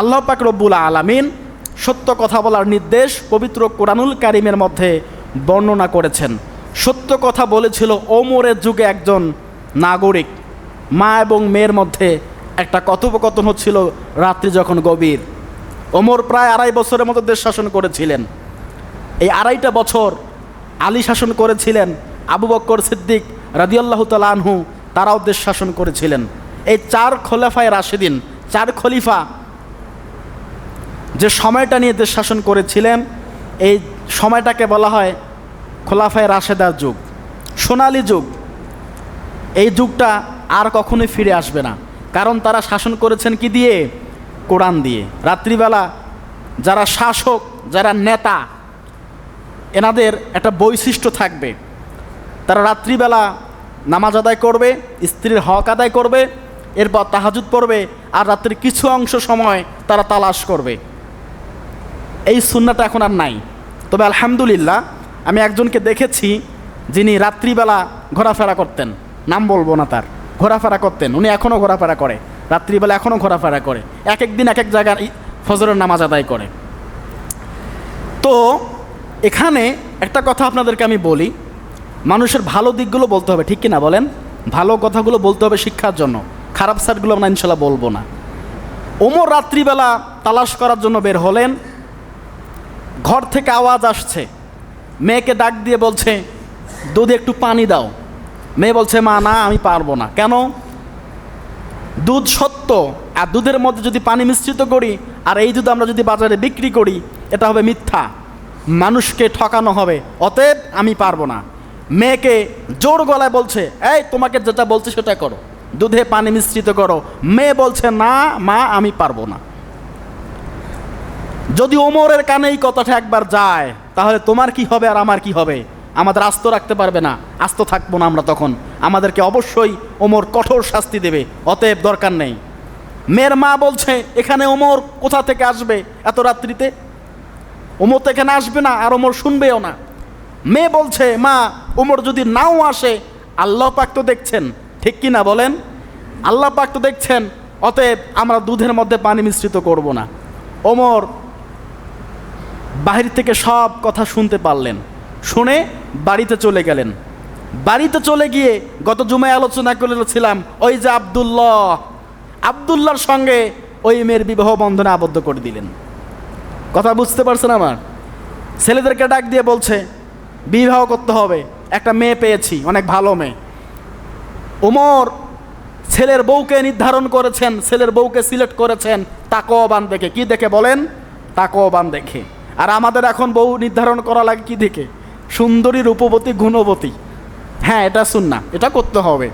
আল্লাহ পাক রব্বুল আলামিন সত্য কথা বলার নির্দেশ পবিত্র কোরআনুল কারিমের মধ্যে বর্ণনা করেছেন। সত্য কথা বলেছিল ওমরের যুগে একজন নাগরিক। মা এবং মেয়ের মধ্যে একটা কথোপকথন হচ্ছিল রাত্রি যখন গভীর। ওমর প্রায় আড়াই বছরের মতো দেশ শাসন করেছিলেন। এই আড়াইটা বছর আলী শাসন করেছিলেন, আবু বক্কর সিদ্দিক রাদিয়াল্লাহ তালানহু তারাও দেশ শাসন করেছিলেন। এই চার খোলাফায় রাশেদিন, চার খলিফা যে সময়টা নিয়ে দেশ শাসন করেছিলেন, এই সময়টাকে বলা হয় খোলাফায় রাশেদার যুগ, সোনালি যুগ। এই যুগটা আর কখনোই ফিরে আসবে না। কারণ তারা শাসন করেছেন কি দিয়ে? কোরআন দিয়ে। রাত্রিবেলা যারা শাসক, যারা নেতা, এনাদের একটা বৈশিষ্ট্য থাকবে। তারা রাত্রিবেলা নামাজ আদায় করবে, স্ত্রীর হক আদায় করবে, এরপর তাহাজুদ পড়বে, আর রাত্রির কিছু অংশ সময় তারা তালাশ করবে। এই সুন্নাটা এখন আর নাই। তবে আলহামদুলিল্লাহ, আমি একজনকে দেখেছি যিনি রাত্রিবেলা ঘোরাফেরা করতেন। নাম বলব না তার। ঘোরাফেরা করতেন। উনি এখনও ঘোরাফেরা করে। রাত্রিবেলা এখনও ঘোরাফেরা করে। এক এক দিন এক এক জায়গার ফজরের নামাজ আদায় করে। তো এখানে একটা কথা আপনাদেরকে আমি বলি। মানুষের ভালো দিকগুলো বলতে হবে, ঠিক কি না বলেন? ভালো কথাগুলো বলতে হবে শিক্ষার জন্য। খারাপ সাইডগুলো আমরা ইনশাল্লাহ বলব না। ওমর রাত্রিবেলা তালাশ করার জন্য বের হলেন। ঘর থেকে আওয়াজ আসছে। মেয়েকে ডাক দিয়ে বলছে, দুধে একটু পানি দাও। মেয়ে বলছে, মা, না, আমি পারব না। কেন? দুধ সত্য, আর দুধের মধ্যে যদি পানি মিশ্রিত করি, আর এই দুধ আমরা যদি বাজারে বিক্রি করি, এটা হবে মিথ্যা। মানুষকে ঠকানো হবে, অতএব আমি পারব না। মেয়েকে জোর গলায় বলছে, এই, তোমাকে যেটা বলছে সেটা করো। দুধে পানি মিশ্রিত করো। মেয়ে বলছে, না, মা, আমি পারব না। যদি ওমরের কানে এই কথাটা একবার যায়, তাহলে তোমার কি হবে আর আমার কি হবে? আমাদের আস্ত রাখতে পারবে না, আস্ত থাকব না আমরা তখন। আমাদেরকে অবশ্যই ওমর কঠোর শাস্তি দেবে, অতএব দরকার নেই। মেয়ের মা বলছে, এখানে ওমর কোথা থেকে আসবে এত রাত্রিতে? ওমর তো এখানে আসবে না, আর ওমর শুনবেও না। মেয়ে বলছে, মা, ওমর যদি নাও আসে, আল্লাহ পাক তো দেখছেন। ঠিক কি না বলেন? আল্লাহ পাক তো দেখছেন, অতএব আমরা দুধের মধ্যে পানি মিশ্রিত করব না। ওমর বাহির থেকে সব কথা শুনতে পারলেন। শুনে বাড়িতে চলে গেলেন। বাড়িতে চলে গিয়ে গত জুমায় আলোচনা করেছিলাম, ওই যে আবদুল্লাহ। আবদুল্লাহর সঙ্গে ওই মেয়ের বিবাহ বন্ধনে আবদ্ধ করে দিলেন। কথা বুঝতে পারছেন আমার? ছেলেদেরকে ডাক দিয়ে বলছে, বিবাহ করতে হবে, একটা মেয়ে পেয়েছি, অনেক ভালো মেয়ে। ওমর ছেলের বউকে নির্ধারণ করেছেন, ছেলের বউকে সিলেক্ট করেছেন তাকওয়াবান দেখে। কি দেখে বলেন? তাকওয়াবান দেখে। আর আমাদের এখন বউ নির্ধারণ করা লাগে কী দেখে? সুন্দরী রূপবতী গুণবতী হ্যাঁ এটা শুন না এটা করতে হবে।